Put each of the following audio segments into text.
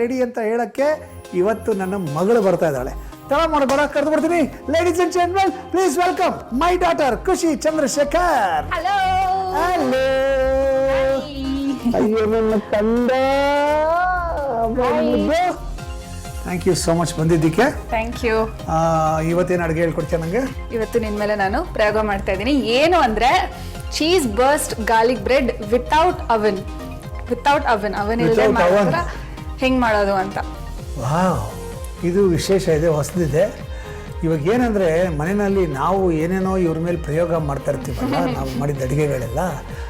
Ready ಅಂತ ಹೇಳಕ್ಕೆ ಇವತ್ತು ನನ್ನ ಮಗಳು ಬರ್ತಾ ಇದ್ದಾಳೆ. ತಳ ಮಾಡ ಬರ ಕರೆದು ಬರ್ತೀನಿ. Ladies and gentlemen please welcome my daughter Khushi Chandrashekhar. Hello hello ಅಯ್ಯೋ ನನ್ನ ತಂದ. ಥ್ಯಾಂಕ್ ಯು ಸೋ ಮಚ್ ಬಂದಿದ್ದಕ್ಕೆ. ಥ್ಯಾಂಕ್ ಯು ಇವತ್ತೇನು ಅಡುಗೆ ಹೇಳ್ಕೊಡ್ತೀಯ ನನಗೆ ಇವತ್ತು ನಿನ್ ಮೇಲೆ ನಾನು ಪ್ರಯೋಗ ಮಾಡ್ತಾ ಇದ್ದೀನಿ. ಏನು ಅಂದ್ರೆ cheese burst garlic bread without oven without oven oven Without oven. ಹೆಂಗ್ ಮಾಡೋದು ಅಂತ. ವಾವ್ ಇದು ವಿಶೇಷ ಇದೆ ಹೊಸದಿದೆ. ಇವಾಗ ಏನಂದ್ರೆ ಮನೆಯಲ್ಲಿ ನಾವು ಏನೇನೋ ಇವ್ರ ಮೇಲೆ ಪ್ರಯೋಗ ಮಾಡ್ತಾ ಇರ್ತೀವಲ್ಲ ನಾವು ಮಾಡಿದ ಅಡುಗೆಗಳೆಲ್ಲ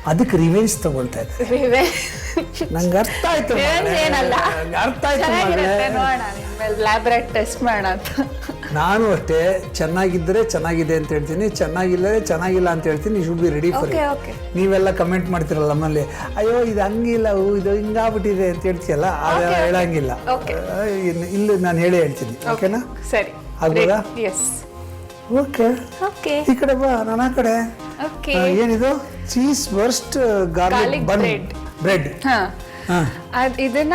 ಅದಕ್ಕೆ ರಿವೆಂಜ್ ತಗೊಳ್ತಾ ಇದ್ದಾರೆ. ನಂಗೆ ಅರ್ಥ ಆಯ್ತು ಏನಲ್ಲ. ಅರ್ಥ ಆಯ್ತು ಲ್ಯಾಬ್ರೇಟ್ ಟೆಸ್ಟ್ ಮಾಡೋಣ ಅಂತ ನಾನು ಅಷ್ಟೇ ಚೆನ್ನಾಗಿದ್ದರೆ ಚೆನ್ನಾಗಿದೆ ಅಂತ ಹೇಳ್ತೀನಿ ಚೆನ್ನಾಗಿಲ್ಲದೆ ಚೆನ್ನಾಗಿಲ್ಲ ಅಂತ ಹೇಳ್ತೀನಿ should be ready for okay okay ನೀವೆಲ್ಲ ಕಮೆಂಟ್ ಮಾಡ್ತಿರಲ್ಲ ನಮ್ಮಲ್ಲಿ ಅಯ್ಯೋ ಇದು ಹಂಗಿಲ್ಲ ಹೂ, ಇದು ಹಿಂಗಾಗ್ಬಿಟ್ಟಿದೆ ಅಂತ ಹೇಳ್ತೀಯಲ್ಲ ಅದೆಲ್ಲ. ಹೇಳಂಗಿಲ್ಲ. ಇಲ್ಲಿ ನಾನು ಹೇಳಿ ಹೇಳ್ತೀನಿ ಓಕೆನಾ ಸರಿ. ಆಗ್ಬೋದಾ? ಎಸ್ ಓಕೆ ಓಕೆ ಈ ಕಡೆ ಬಾ ನಾನು ಆ ಕಡೆ. ಏನಿದು? Cheese burst garlic bun. Bread ಹಾ. ಇದನ್ನ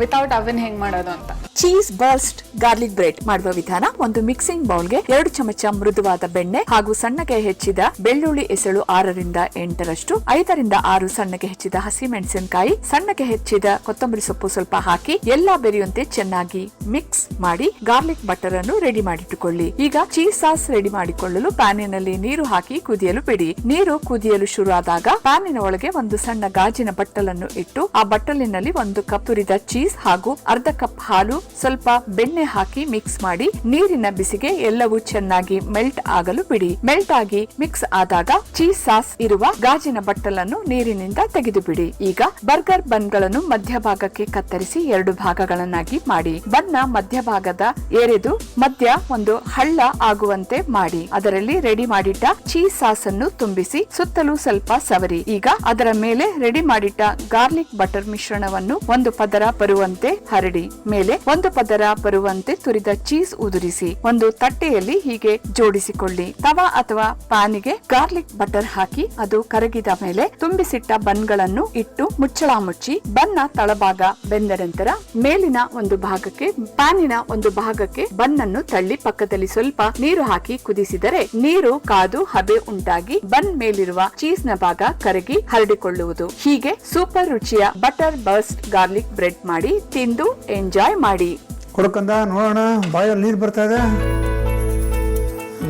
ವಿತೌಟ್ ಅವನ್ ಹೆಂಗ್ ಮಾಡೋದು ಅಂತ. ಚೀಸ್ ಬರ್ಸ್ಟ್ ಗಾರ್ಲಿಕ್ ಬ್ರೆಡ್ ಮಾಡುವ ವಿಧಾನ ಒಂದು ಮಿಕ್ಸಿಂಗ್ ಬೌಲ್ಗೆ ಎರಡು ಚಮಚ ಮೃದುವಾದ ಬೆಣ್ಣೆ ಹಾಗೂ ಸಣ್ಣಗೆ ಹೆಚ್ಚಿದ ಬೆಳ್ಳುಳ್ಳಿ ಎಸಳು ಆರರಿಂದ ಎಂಟರಷ್ಟು, ಐದರಿಂದ ಆರು ಸಣ್ಣಗೆ ಹೆಚ್ಚಿದ ಹಸಿ ಮೆಣಸಿನಕಾಯಿ ಸಣ್ಣಗೆ ಹೆಚ್ಚಿದ ಕೊತ್ತಂಬರಿ ಸೊಪ್ಪು ಸ್ವಲ್ಪ ಹಾಕಿ ಎಲ್ಲಾ ಬೆರೆಯುವಂತೆ ಚೆನ್ನಾಗಿ ಮಿಕ್ಸ್ ಮಾಡಿ ಗಾರ್ಲಿಕ್ ಬಟರ್ ಅನ್ನು ರೆಡಿ ಮಾಡಿಟ್ಟುಕೊಳ್ಳಿ. ಈಗ ಚೀಸ್ ಸಾಸ್ ರೆಡಿ ಮಾಡಿಕೊಳ್ಳಲು ಪ್ಯಾನಿನಲ್ಲಿ ನೀರು ಹಾಕಿ ಕುದಿಯಲು ಬಿಡಿ. ನೀರು ಕುದಿಯಲು ಶುರುವಾದಾಗ ಪ್ಯಾನಿನ ಒಳಗೆ ಒಂದು ಸಣ್ಣ ಗಾಜಿನ ಬಟ್ಟಲನ್ನು ಇಟ್ಟು ಆ ಬಟ್ಟಲಿನಲ್ಲಿ ಒಂದು ಕಪ್ ತುರಿದ ಚೀಸ್ ಹಾಗೂ ಅರ್ಧ ಕಪ್ ಹಾಲು, ಸ್ವಲ್ಪ ಬೆಣ್ಣೆ ಹಾಕಿ ಮಿಕ್ಸ್ ಮಾಡಿ ನೀರಿನ ಬಿಸಿಗೆ ಎಲ್ಲವೂ ಚೆನ್ನಾಗಿ ಮೆಲ್ಟ್ ಆಗಲು ಬಿಡಿ. ಮೆಲ್ಟ್ ಆಗಿ ಮಿಕ್ಸ್ ಆದಾಗ ಚೀಸ್ ಸಾಸ್ ಇರುವ ಗಾಜಿನ ಬಟ್ಟಲನ್ನು ನೀರಿನಿಂದ ತೆಗೆದು ಬಿಡಿ. ಈಗ ಬರ್ಗರ್ ಬನ್ಗಳನ್ನು ಮಧ್ಯಭಾಗಕ್ಕೆ ಕತ್ತರಿಸಿ ಎರಡು ಭಾಗಗಳನ್ನಾಗಿ ಮಾಡಿ. ಬನ್ನ ಮಧ್ಯಭಾಗದ ಎರೆದು ಮಧ್ಯ ಒಂದು ಹಳ್ಳ ಆಗುವಂತೆ ಮಾಡಿ. ಅದರಲ್ಲಿ ರೆಡಿ ಮಾಡಿಟ್ಟ ಚೀಸ್ ಸಾಸ್ ಅನ್ನು ತುಂಬಿಸಿ ಸುತ್ತಲೂ ಸ್ವಲ್ಪ ಸವರಿ. ಈಗ ಅದರ ಮೇಲೆ ರೆಡಿ ಮಾಡಿಟ್ಟ ಗಾರ್ಲಿಕ್ ಬಟರ್ ಮಿಶ್ರಣವನ್ನು ಒಂದು ಪದರ ಬರುವಂತೆ ಹರಡಿ, ಮೇಲೆ ಒಂದು ಪದರ ಬರುವಂತೆ ತುರಿದ ಚೀಸ್ ಉದುರಿಸಿ, ಒಂದು ತಟ್ಟೆಯಲ್ಲಿ ಹೀಗೆ ಜೋಡಿಸಿಕೊಳ್ಳಿ. ತವಾ ಅಥವಾ ಪಾನಿಗೆ ಗಾರ್ಲಿಕ್ ಬಟರ್ ಹಾಕಿ, ಅದು ಕರಗಿದ ಮೇಲೆ ತುಂಬಿಸಿಟ್ಟ ಬನ್ಗಳನ್ನು ಇಟ್ಟು ಮುಚ್ಚಳ ಮುಚ್ಚಿ ಬನ್ನ ತಳಭಾಗ ಬೆಂದ ನಂತರ ಮೇಲಿನ ಒಂದು ಭಾಗಕ್ಕೆ ಪ್ಯಾನಿನ ಒಂದು ಭಾಗಕ್ಕೆ ಬನ್ನನ್ನು ತಳ್ಳಿ ಪಕ್ಕದಲ್ಲಿ ಸ್ವಲ್ಪ ನೀರು ಹಾಕಿ ಕುದಿಸಿದರೆ ನೀರು ಕಾದು ಹಬೆ ಉಂಟಾಗಿ ಬನ್ ಮೇಲಿರುವ ಚೀಸ್ನ ಭಾಗ ಕರಗಿ ಹರಡಿಕೊಳ್ಳುವುದು. ಹೀಗೆ ಸೂಪರ್ ರುಚಿಯ ಬಟರ್ ಬರ್ಸ್ಟ್ ಗಾರ್ಲಿಕ್ ಬ್ರೆಡ್ ಮಾಡಿ ತಿಂದು ಎಂಜಾಯ್ ಮಾಡಿ. ಕೊಡಕಂದ ನೋಡೋಣ ಬಾಯಲ್ಲಿ ನೀರು ಬರ್ತಾ ಇದೆ.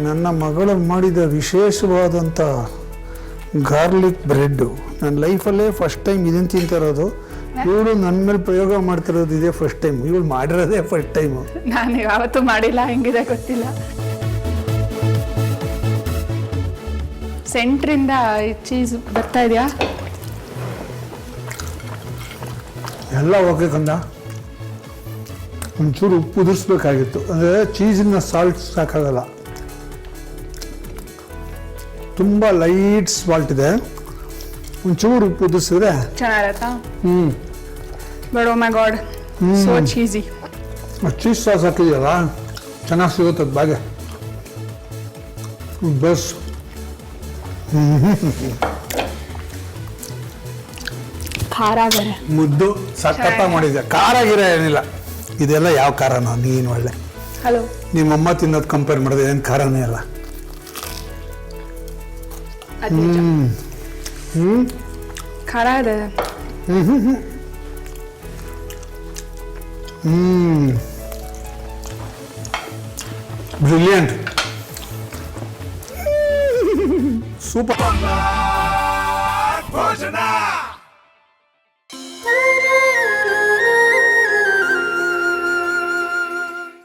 ನನ್ನ ಮಗಳು ಮಾಡಿದ ವಿಶೇಷವಾದಂಥ ಗಾರ್ಲಿಕ್ ಬ್ರೆಡ್ಡು. ನನ್ನ ಲೈಫಲ್ಲೇ ಫಸ್ಟ್ ಟೈಮ್ ಇದನ್ನು ತಿಂತಿರೋದು ಇವಳು ನನ್ನ ಮೇಲೆ ಪ್ರಯೋಗ ಮಾಡ್ತಿರೋದು ಇದೇ ಫಸ್ಟ್ ಟೈಮ್ ಇವಳು ಮಾಡಿರೋದೇ ಫಸ್ಟ್ ಟೈಮು ನಾನು ಯಾವತ್ತೂ ಮಾಡಿಲ್ಲ ಹೆಂಗಿದೆ ಗೊತ್ತಿಲ್ಲ. ಸೆಂಟ್ರಿಂದ ಚೀಸ್ ಬರ್ತಾ ಇದೆಯಾ? ಎಲ್ಲ ಓಕೆ ಕಂದ? ಒಂಚೂರು ಉಪ್ಪು ಉದುರಿಸ್ಬೇಕಾಗಿತ್ತು. ಅಂದರೆ ಚೀಸಿನ ಸಾಲ್ಟ್ ಸಾಕಾಗಲ್ಲ. ತುಂಬ ಲೈಟ್ ಸಾಲ್ಟ್ ಇದೆ. ಒಂಚೂರು ಉಪ್ಪು ಉದುರಿಸಿದ್ರೆ ಚೆನ್ನಾಗಿರತ್ತಾ? ಹ್ಞೂ but oh my god so cheesy cheese sauce ಹಾಕಿದೆಯಲ್ಲ ಚೆನ್ನಾಗಿ ಸಿಗುತ್ತೆ ಅದು ಬಾಗೆ. ಬಸ್ ಖಾರ ಬೇರೆ ಮುದ್ದು ಸಕ್ಕತ್ತ ಮಾಡಿದ್ದೆ ಖಾರ ಗಿರ ಏನಿಲ್ಲ. ಇದೆಲ್ಲ ಯಾವ ಖಾರನೋ? ನೀನು ಒಳ್ಳೆ. ಹಲೋ. ನಿಮ್ಮಮ್ಮ ತಿನ್ನೋದು ಕಂಪೇರ್ ಮಾಡಿದ್ರೆ ಏನು ಖಾರನೇ ಅಲ್ಲ ಅದು ನಿಜ. ಹ್ಞೂ ಖಾರ ಇದೆ. ಹ್ಮ್. ಬ್ರಿಲಿಯಂಟ್. ಸೂಪರ್. ಭೋಜನ.